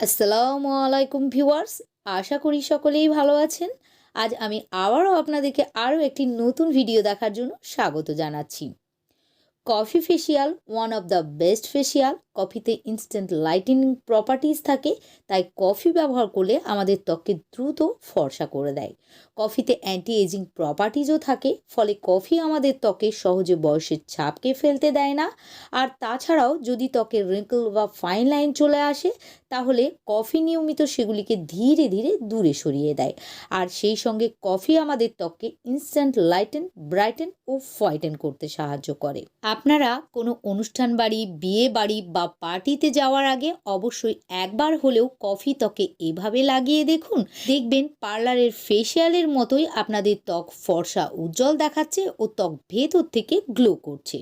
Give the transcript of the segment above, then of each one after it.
আসসালামু আলাইকুম ভিউয়ার্স, আশা করি সকলেই ভালো আছেন। আজ আমি আবারও আপনাদেরকে আরও একটি নতুন ভিডিও দেখার জন্য স্বাগত জানাচ্ছি। Coffee facial one of the best facial কফিতে ইনস্ট্যান্ট লাইটেনিং প্রপার্টিজ থাকে, তাই কফি ব্যবহার করলে আমাদের ত্বককে দ্রুত ফর্সা করে দেয়। কফিতে অ্যান্টি এজিং প্রপার্টিজও থাকে, ফলে কফি আমাদের ত্বকে সহজে বয়সের ছাপকে ফেলতে দেয় না। আর তাছাড়াও যদি ত্বকের রিঙ্কল বা ফাইন লাইন চলে আসে, তাহলে কফি নিয়মিত সেগুলিকে ধীরে ধীরে দূরে সরিয়ে দেয়। আর সেই সঙ্গে কফি আমাদের ত্বককে ইনস্ট্যান্ট লাইটেন ব্রাইটেন ও ফয়েটেন করতে সাহায্য করে। আপনারা কোনো অনুষ্ঠান বাড়ি, বিয়ে বাড়ি বা পার্টিতে যাওয়ার আগে অবশ্যই একবার হলেও কফি ত্বকে এভাবে লাগিয়ে দেখুন। দেখবেন পার্লারের ফেসিয়ালের মতোই আপনাদের ত্বক ফর্সা উজ্জ্বল দেখাচ্ছে ও ত্বক ভেতর থেকে গ্লো করছে।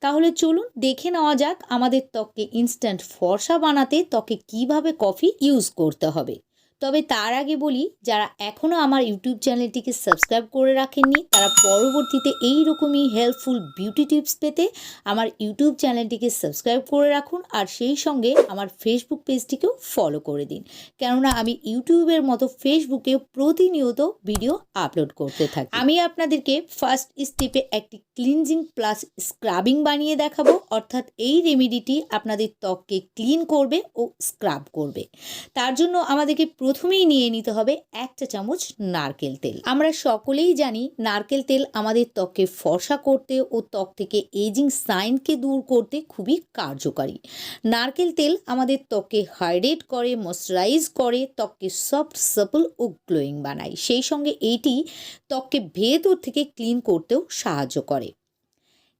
তাহলে চলুন দেখে নেওয়া যাক আমাদের ত্বককে ইনস্ট্যান্ট ফর্সা বানাতে ত্বকে কীভাবে কফি ইউজ করতে হবে। তবে তার আগে বলি, যারা এখনও আমার ইউটিউব চ্যানেলটিকে সাবস্ক্রাইব করে রাখেননি, তারা পরবর্তীতে এই রকমই হেল্পফুল বিউটি টিপস পেতে আমার ইউটিউব চ্যানেলটিকে সাবস্ক্রাইব করে রাখুন আর সেই সঙ্গে আমার ফেসবুক পেজটিকেও ফলো করে দিন। কেননা আমি ইউটিউবের মতো ফেসবুকে প্রতিনিয়ত ভিডিও আপলোড করতে থাকি। আমি আপনাদেরকে ফার্স্ট স্টেপে একটি ক্লিনজিং প্লাস স্ক্রাবিং বানিয়ে দেখাবো, অর্থাৎ এই রেমেডিটি আপনাদের ত্বককে ক্লিন করবে ও স্ক্রাব করবে। তার জন্য আমাদেরকে প্রথমেই নিয়ে নিতে হবে একটা চামচ নারকেল তেল। আমরা সকলেই জানি নারকেল তেল আমাদের ত্বককে ফর্সা করতে ও ত্বক থেকে এজিং সাইনকে দূর করতে খুবই কার্যকারী। নারকেল তেল আমাদের ত্বককে হাইড্রেট করে, ময়শ্চারাইজ করে, ত্বককে সফট, সাপল ও গ্লোয়িং বানায়। সেই সঙ্গে এইটি ত্বককে ভেতর থেকে ক্লিন করতেও সাহায্য করে।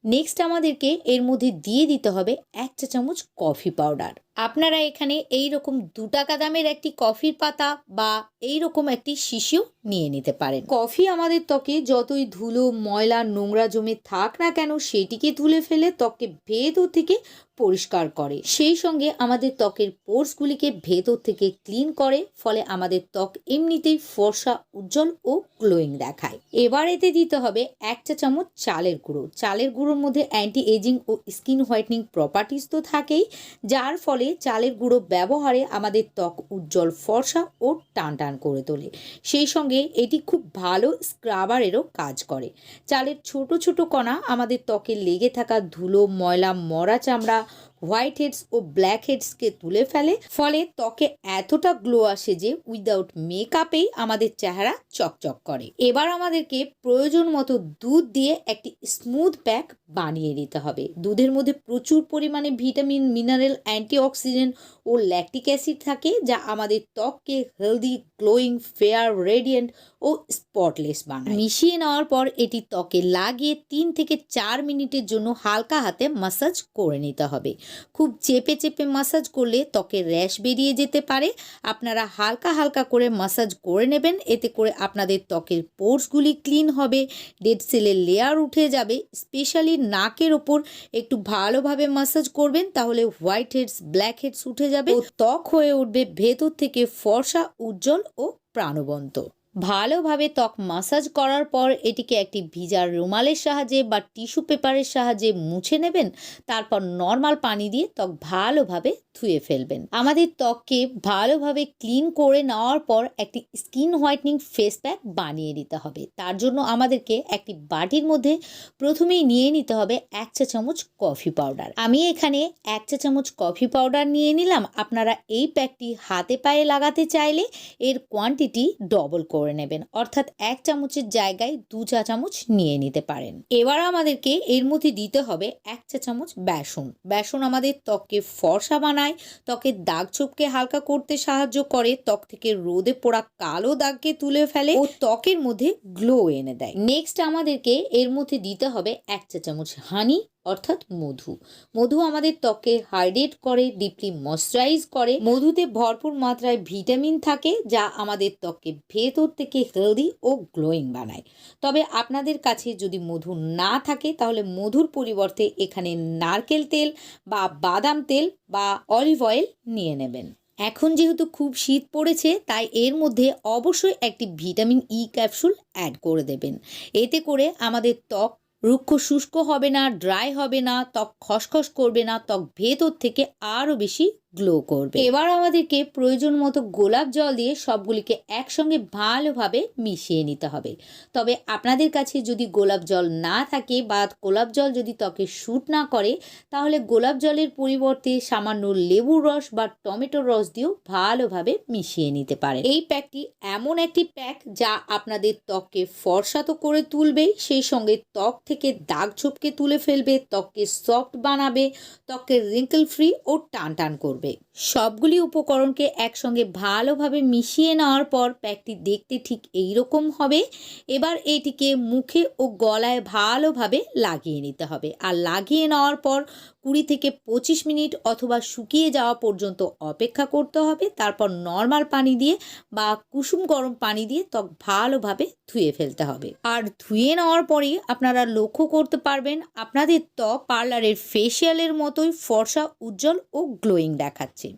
নেক্সট আমাদেরকে এর মধ্যে দিয়ে দিতে হবে এক চা চামচ কফি পাউডার। আপনারা এখানে এই রকম দু টাকা দামের একটি কফির পাতা বা এই রকম একটি শিশিও নিয়ে নিতে পারেন। কফি আমাদের ত্বকে যতই ধুলো, ময়লা, নোংরা জমে থাক না কেন, সেটিকে তুলে ফেলে ত্বককে ভেতর থেকে পরিষ্কার করে। সেই সঙ্গে আমাদের ত্বকের পোর্সগুলিকে ভেতর থেকে ক্লিন করে, ফলে আমাদের ত্বক এমনিতেই ফর্সা, উজ্জ্বল ও গ্লোয়িং দেখায়। এবার এতে দিতে হবে এক চা চামচ চালের গুঁড়ো। চালের গুঁড়োর মধ্যে অ্যান্টি এজিং ও স্কিন হোয়াইটনিং প্রপার্টিস তো থাকেই, যার ফলে চালের গুঁড়ো ব্যবহারে আমাদের ত্বক উজ্জ্বল, ফর্সা ও টান টান করে তোলে। সেই সঙ্গে এটি খুব ভালো স্ক্রাবারেরও কাজ করে। চালের ছোট ছোট কণা আমাদের ত্বকে লেগে থাকা ধুলো, ময়লা, মরা চামড়া হোয়াইট হেডস ও ব্ল্যাক হেডসকে তুলে ফেলে, ফলে ত্বকে এতটা গ্লো আসে যে উইদাউট মেকআপেই আমাদের চেহারা চকচক করে। এবার আমাদেরকে প্রয়োজন মতো দুধ দিয়ে একটি স্মুথ প্যাক বানিয়ে নিতে হবে। দুধের মধ্যে প্রচুর পরিমাণে ভিটামিন, মিনারেল, অ্যান্টিঅক্সিডেন্ট ও ল্যাকটিক অ্যাসিড থাকে, যা আমাদের ত্বককে হেলদি, গ্লোয়িং, ফেয়ার, রেডিয়েন্ট ও স্পটলেস বানায়। মিশিয়ে নেওয়ার পর এটি ত্বকে লাগিয়ে তিন থেকে চার মিনিটের জন্য হালকা হাতে মাসাজ করে নিতে হবে। খুব চেপে চেপে মাসাজ করলে ত্বকের র্যাশ বেরিয়ে যেতে পারে। আপনারা হালকা হালকা করে মাসাজ করে নেবেন, এতে করে আপনাদের ত্বকের পোর্সগুলি ক্লিন হবে ডেড সেলের লেয়ার উঠে যাবে। স্পেশালি নাকের ওপর একটু ভালোভাবে মাসাজ করবেন, তাহলে হোয়াইট হেডস ব্ল্যাক হেডস উঠে যাবে। ত্বক হয়ে উঠবে ভেতর থেকে ফর্সা, উজ্জ্বল ও প্রাণবন্ত। ভালোভাবে ত্বক মাসাজ করার পর এটিকে একটি ভিজার রুমালের সাহায্যে বা টিস্যু পেপারের সাহায্যে মুছে নেবেন। তারপর নর্মাল পানি দিয়ে ত্বক ভালোভাবে ধুয়ে ফেলবেন। আমাদের ত্বককে ভালোভাবে ক্লিন করে নেওয়ার পর একটি স্কিন হোয়াইটনিং ফেস প্যাক বানিয়ে নিতে হবে। তার জন্য আমাদেরকে একটি বাটির মধ্যে প্রথমেই নিয়ে নিতে হবে এক চা চামচ কফি পাউডার। আমি এখানে এক চা চামচ কফি পাউডার নিয়ে নিলাম। আপনারা এই প্যাকটি হাতে পায়ে লাগাতে চাইলে এর কোয়ান্টিটি ডবল করে নেবেন। অর্থাৎ এক চামচের জায়গায় দু চা চামচ নিয়ে নিতে পারেন। এবার আমাদেরকে এর মধ্যে দিতে হবে এক চা চামচ বেসন। বেসন আমাদের ত্বককে ফর্সা বানায়, ত্বকের দাগ ছোপকে হালকা করতে সাহায্য করে, ত্বক থেকে রোদে পোড়া কালো দাগকে তুলে ফেলে ও ত্বকের মধ্যে গ্লো এনে দেয়। নেক্সট আমাদেরকে এর মধ্যে দিতে হবে এক চা চামচ হানি অর্থাৎ মধু। মধু আমাদের ত্বকে হাইড্রেট করে, ডিপলি ময়শ্চারাইজ করে। মধুতে ভরপুর মাত্রায় ভিটামিন থাকে, যা আমাদের ত্বককে ভেতর থেকে হেলদি ও গ্লোয়িং বানায়। তবে আপনাদের কাছে যদি মধু না থাকে, তাহলে মধুর পরিবর্তে এখানে নারকেল তেল বা বাদাম তেল বা অলিভ অয়েল নিয়ে নেবেন। এখন যেহেতু খুব শীত পড়েছে, তাই এর মধ্যে অবশ্যই একটি ভিটামিন ই ক্যাপসুল অ্যাড করে দেবেন। এতে করে আমাদের ত্বক রুক্ষ শুষ্ক হবে না, ড্রাই হবে না, ত্বক খসখস করবে না, ত্বক ভেতর থেকে আরও বেশি গ্লো করবে। এবার আমাদেরকে প্রয়োজন মতো গোলাপ জল দিয়ে সবগুলিকে একসঙ্গে ভালোভাবে মিশিয়ে নিতে হবে। তবে আপনাদের কাছে যদি গোলাপ জল না থাকে বা গোলাপ জল যদি ত্বকে শ্যুট না করে, তাহলে গোলাপ জলের পরিবর্তে সামান্য লেবুর রস বা টমেটোর রস দিয়েও ভালোভাবে মিশিয়ে নিতে পারে এই প্যাকটি এমন একটি প্যাক যা আপনাদের ত্বককে ফর্সা তো করে তুলবেই, সেই সঙ্গে ত্বক থেকে দাগ ঝোপকে তুলে ফেলবে, ত্বককে সফট বানাবে, ত্বককে রিঙ্কেল ফ্রি ও টান টান করবে। সবগুলি উপকরণকে একসঙ্গে ভালোভাবে মিশিয়ে নেওয়ার পর প্যাকটি দেখতে ঠিক এই রকম হবে। এবার এটিকে মুখে ও গলায় ভালোভাবে লাগিয়ে নিতে হবে। আর লাগিয়ে নেওয়ার পর কুড়ি থেকে পঁচিশ মিনিট অথবা শুকিয়ে যাওয়া পর্যন্ত অপেক্ষা করতে হবে। তারপর নর্মাল পানি দিয়ে বা কুসুম গরম পানি দিয়ে ত্বক ভালোভাবে ধুয়ে ফেলতে হবে। আর ধুয়ে নেওয়ার পরেই আপনারা লক্ষ্য করতে পারবেন, আপনাদের ত্বক পার্লারের ফেসিয়ালের মতোই ফর্সা, উজ্জ্বল ও গ্লোয়িং দেখাচ্ছে।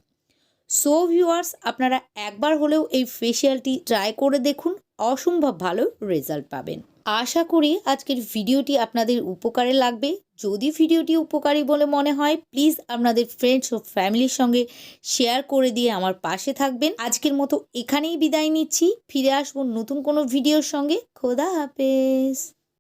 সো ভিউয়ার্স, আপনারা একবার হলেও এই ফেসিয়ালটি ট্রাই করে দেখুন, অসম্ভব ভালো রেজাল্ট পাবেন। আশা করি আজকের ভিডিওটি আপনাদের উপকারে লাগবে। যদি ভিডিওটি উপকারী বলে মনে হয় প্লিজ আপনাদের ফ্রেন্ডস ও ফ্যামিলির সঙ্গে শেয়ার করে দিয়ে আমার পাশে থাকবেন। আজকের মতো এখানেই বিদায় নিচ্ছি। ফিরে আসব নতুন কোনো ভিডিওর সঙ্গে। খোদা হাফেজ।